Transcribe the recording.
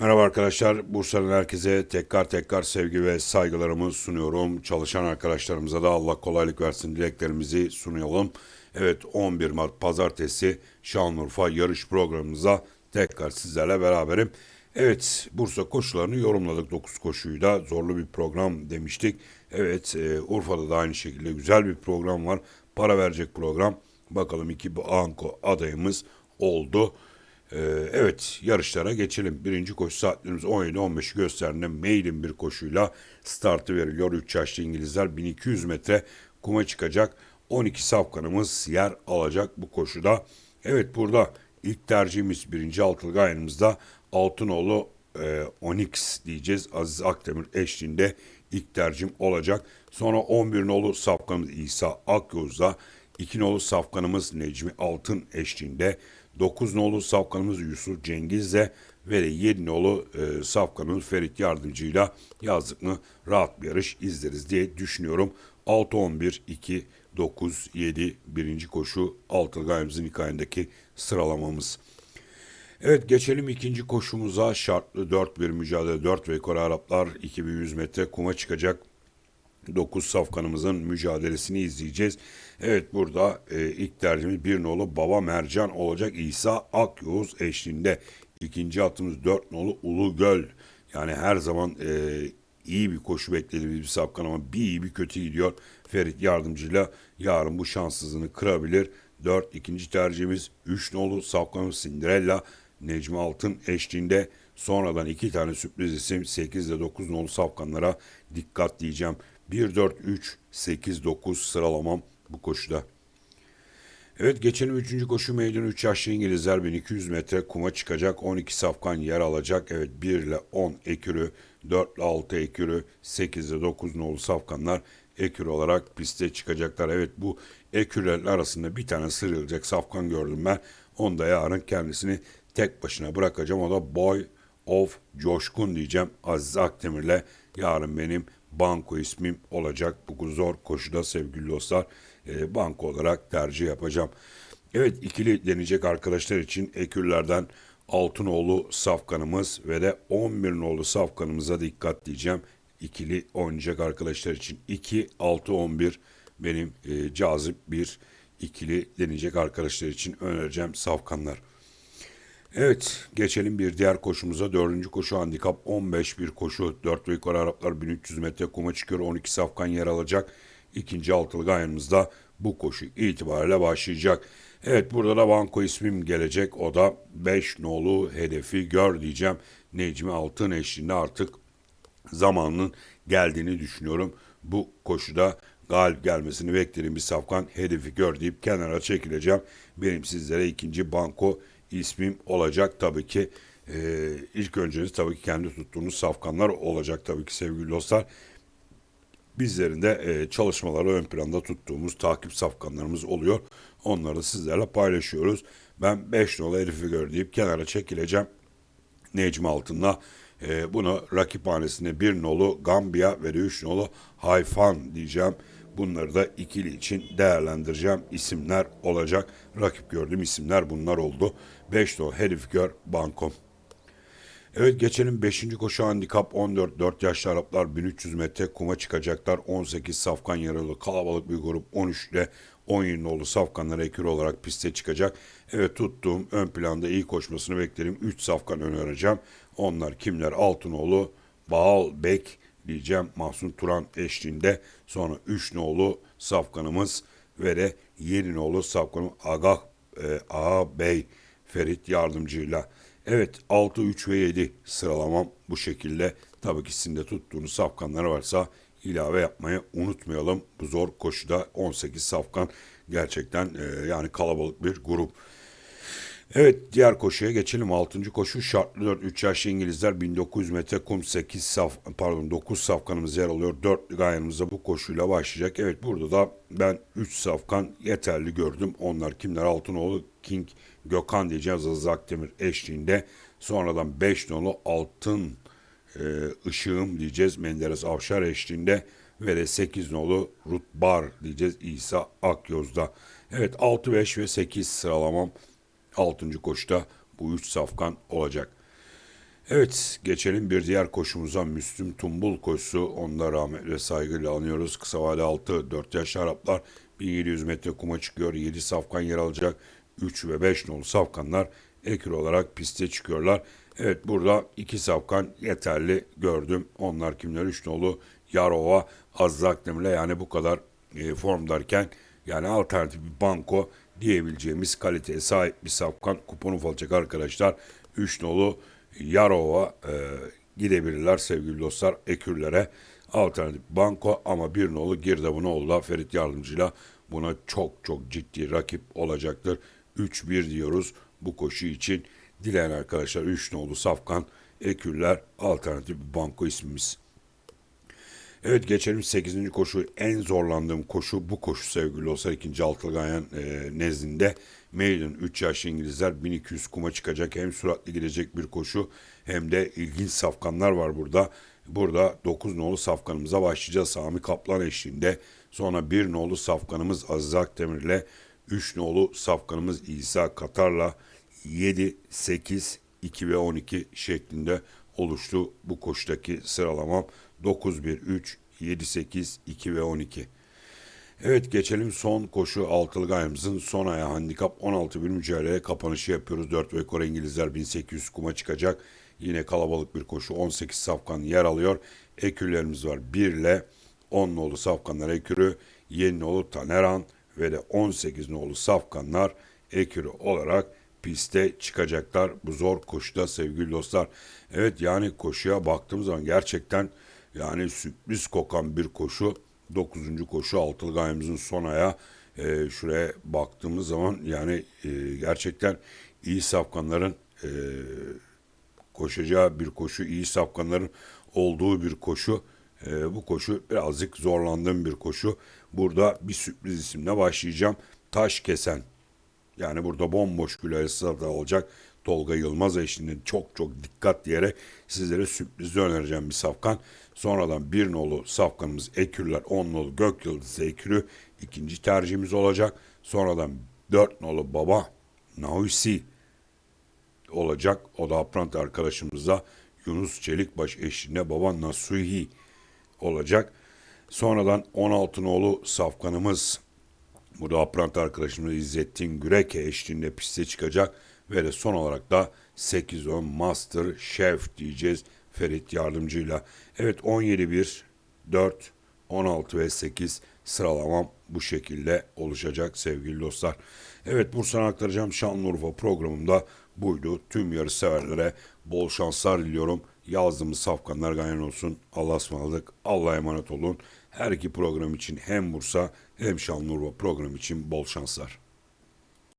Merhaba arkadaşlar. Bursa'nın herkese tekrar tekrar sevgi ve saygılarımı sunuyorum. Çalışan arkadaşlarımıza da Allah kolaylık versin dileklerimizi sunuyorum. Evet 11 Mart Pazartesi Şanlıurfa yarış programımıza tekrar sizlerle beraberim. Evet Bursa koşularını yorumladık 9 koşuyu da zorlu bir program demiştik. Evet e, Urfa'da da aynı şekilde güzel bir program var. Para verecek program. Bakalım iki bu Anko adayımız oldu. Ee, evet yarışlara geçelim. Birinci koşu saatlerimiz 17-15'i gösterdiğinde mailin bir koşuyla startı veriliyor. 3 yaşlı İngilizler 1200 metre kuma çıkacak. 12 safkanımız yer alacak bu koşuda. Evet burada ilk tercihimiz birinci altılı gayenimizde Altınoğlu e, Onyx diyeceğiz. Aziz Akdemir eşliğinde ilk tercihim olacak. Sonra 11 nolu safkanımız İsa Akyoz'da. 2 nolu safkanımız Necmi Altın eşliğinde. 9 nolu safkanımız Yusuf Cengiz'le ve de 7 nolu e, safkanımız Ferit Yardımcı'yla yazdık mı rahat bir yarış izleriz diye düşünüyorum. 6-11, 2, 9, 7 birinci koşu altılı gayemizin hikayendeki sıralamamız. Evet geçelim ikinci koşumuza şartlı 4 bir mücadele 4 ve Kore Araplar 2100 metre kuma çıkacak 9 safkanımızın mücadelesini izleyeceğiz. Evet burada e, ilk tercihimiz bir nolu Baba Mercan olacak İsa Akyavuz eşliğinde. İkinci atımız 4 nolu Ulu Göl. Yani her zaman e, iyi bir koşu beklediğimiz bir safkan ama bir iyi bir kötü gidiyor. Ferit yardımcıyla yarın bu şanssızlığını kırabilir. 4 ikinci tercihimiz 3 nolu safkanımız Cinderella. Necmi Altın eşliğinde sonradan iki tane sürpriz isim 8 ile 9 nolu safkanlara dikkat diyeceğim. 1, 4, 3, 8, 9 sıralamam bu koşuda. Evet geçelim 3. koşu meydanı 3 yaşlı İngilizler 1200 metre kuma çıkacak. 12 safkan yer alacak. Evet 1 ile 10 ekürü, 4 ile 6 ekürü, 8 ile 9 nolu safkanlar ekür olarak piste çıkacaklar. Evet bu ekürlerin arasında bir tane sıyrılacak safkan gördüm ben. Onu da yarın kendisini tek başına bırakacağım. O da Boy of Coşkun diyeceğim. Aziz Akdemir'le yarın benim banko ismim olacak. Bu zor koşuda sevgili dostlar e, banko olarak tercih yapacağım. Evet ikili deneyecek arkadaşlar için ekürlerden Altınoğlu safkanımız ve de 11 nolu safkanımıza dikkat diyeceğim. İkili oynayacak arkadaşlar için 2, 6, 11 benim e, cazip bir ikili deneyecek arkadaşlar için önereceğim safkanlar. Evet geçelim bir diğer koşumuza. Dördüncü koşu handikap 15 bir koşu. Dört ve yukarı Araplar 1300 metre kuma çıkıyor. 12 safkan yer alacak. İkinci altılı gayanımızda bu koşu itibariyle başlayacak. Evet burada da banko ismim gelecek. O da 5 nolu hedefi gör diyeceğim. Necmi Altın eşliğinde artık zamanının geldiğini düşünüyorum. Bu koşuda galip gelmesini beklediğim bir safkan hedefi gör deyip kenara çekileceğim. Benim sizlere ikinci banko ismim olacak tabii ki. Ee, ilk önceniz tabii ki kendi tuttuğunuz safkanlar olacak tabii ki sevgili dostlar. Bizlerin de e, çalışmaları ön planda tuttuğumuz takip safkanlarımız oluyor. Onları sizlerle paylaşıyoruz. Ben 5 nolu herifi gör deyip kenara çekileceğim. Necmi Altın'la e, bunu rakiphanesine bir nolu Gambia ve 3 nolu Hayfan diyeceğim. Bunları da ikili için değerlendireceğim isimler olacak. Rakip gördüğüm isimler bunlar oldu. 5 nolu herif gör Bankom. Evet geçelim 5. koşu handikap 14 4 yaşlı Araplar 1300 metre kuma çıkacaklar. 18 safkan yaralı kalabalık bir grup 13 ile 17 nolu safkanlara ekür olarak piste çıkacak. Evet tuttuğum ön planda iyi koşmasını beklerim. 3 safkan önereceğim. Onlar kimler? Altınoğlu, Baal Bek diyeceğim. Mahsun Turan eşliğinde. Sonra 3 nolu safkanımız ve de 7 nolu safkanım Agah e, Ağa Bey Ferit yardımcıyla. Evet 6, 3 ve 7 sıralamam bu şekilde. Tabii ki sizin de tuttuğunuz safkanlar varsa ilave yapmayı unutmayalım. Bu zor koşuda 18 safkan gerçekten e, yani kalabalık bir grup. Evet diğer koşuya geçelim. 6. koşu şartlı 4 3 yaşlı İngilizler 1900 metre kum 8 saf pardon 9 safkanımız yer alıyor. 4 gayanımızda bu koşuyla başlayacak. Evet burada da ben 3 safkan yeterli gördüm. Onlar kimler? Altınoğlu King Gökhan diyeceğiz Aziz Akdemir eşliğinde. Sonradan 5 nolu Altın e, ışığım diyeceğiz Menderes Avşar eşliğinde ve de 8 nolu Ruth Bar diyeceğiz İsa Akyoz'da. Evet 6, 5 ve 8 sıralamam 6. koşuda bu 3 safkan olacak. Evet geçelim bir diğer koşumuza Müslüm Tumbul koşusu. Onda rahmet ve saygıyla anıyoruz. Kısa vade 6 4 yaş Araplar 1700 metre kuma çıkıyor. 7 safkan yer alacak. 3 ve 5 nolu safkanlar ekür olarak piste çıkıyorlar. Evet burada iki safkan yeterli gördüm. Onlar kimler? 3 nolu Yarova, Azzak Demir'le yani bu kadar e, formdayken yani alternatif bir banko diyebileceğimiz kaliteye sahip bir safkan kuponu falacak arkadaşlar. 3 nolu Yarova e, gidebilirler sevgili dostlar ekürlere. Alternatif banko ama bir nolu Girdabınoğlu'la Ferit Yardımcı'yla buna çok çok ciddi rakip olacaktır. 3-1 diyoruz bu koşu için. Dileyen arkadaşlar 3 nolu Safkan Ekürler alternatif banko ismimiz. Evet geçelim 8. koşu. En zorlandığım koşu bu koşu sevgili olsa ikinci Altılgayan e, nezdinde. Maiden 3 yaşlı İngilizler 1200 kuma çıkacak. Hem süratli gidecek bir koşu hem de ilginç safkanlar var burada. Burada 9 nolu safkanımıza başlayacağız. Sami Kaplan eşliğinde. Sonra 1 nolu safkanımız Aziz Akdemir'le 3 nolu safkanımız İsa Katar'la 7, 8, 2 ve 12 şeklinde oluştu bu koşudaki sıralamam. 9, 1, 3, 7, 8, 2 ve 12. Evet geçelim son koşu altılı gayemizin son ayağı handikap 16 bir mücadeleye kapanışı yapıyoruz. 4 ve Kore İngilizler 1800 kuma çıkacak. Yine kalabalık bir koşu 18 safkan yer alıyor. Ekürlerimiz var 1 ile 10 nolu safkanlar ekürü, 7 nolu Taneran ve de 18 nolu safkanlar ekürü olarak piste çıkacaklar bu zor koşuda sevgili dostlar. Evet yani koşuya baktığımız zaman gerçekten yani sürpriz kokan bir koşu. 9. koşu altılı gayemizin son ayağı. Ee, şuraya baktığımız zaman yani e, gerçekten iyi safkanların e, koşacağı bir koşu, iyi safkanların olduğu bir koşu. Ee, bu koşu birazcık zorlandığım bir koşu. Burada bir sürpriz isimle başlayacağım. Taş kesen. Yani burada bomboş gül arası olacak. Tolga Yılmaz eşliğinde çok çok dikkat diyerek sizlere sürprizi önereceğim bir safkan. Sonradan bir nolu safkanımız Ekürler, 10 nolu Gök Yıldızı Ekürü ikinci tercihimiz olacak. Sonradan 4 nolu Baba Nahusi olacak. O da Aprant arkadaşımızla Yunus Çelikbaş eşliğinde Baba Nasuhi olacak. Sonradan 16 nolu safkanımız bu da Aprant arkadaşımız İzzettin Güreke eşliğinde piste çıkacak. Ve de son olarak da 8-10 Master Chef diyeceğiz Ferit yardımcıyla. Evet 17-1, 4, 16 ve 8 sıralamam bu şekilde oluşacak sevgili dostlar. Evet Bursa'na aktaracağım Şanlıurfa programımda buydu. Tüm yarış severlere bol şanslar diliyorum. Yazdığımız safkanlar ganyan olsun. Allah'a ısmarladık. Allah'a emanet olun. Her iki program için hem Bursa hem Şanlıurfa program için bol şanslar.